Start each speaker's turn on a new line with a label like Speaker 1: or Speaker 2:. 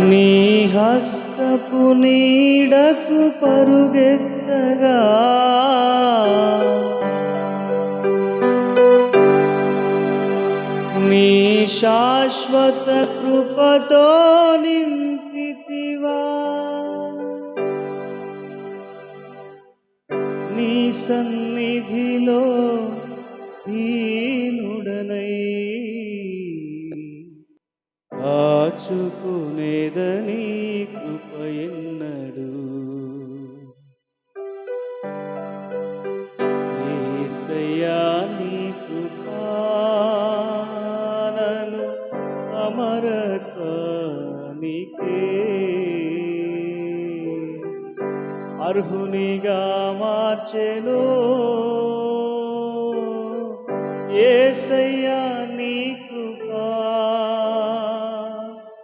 Speaker 1: నీ హస్తపు నీడకు పరుగెత్తగా. నీ శాశ్వత కృపతో నింపితివా. నీ సన్నిధిలో ఆచుకునేదని కృప ఎన్నడు. ఏసయ్యా నీ కృపానను అమరత్వానికే అర్హునిగా మార్చెను ఏసయ్యా నీ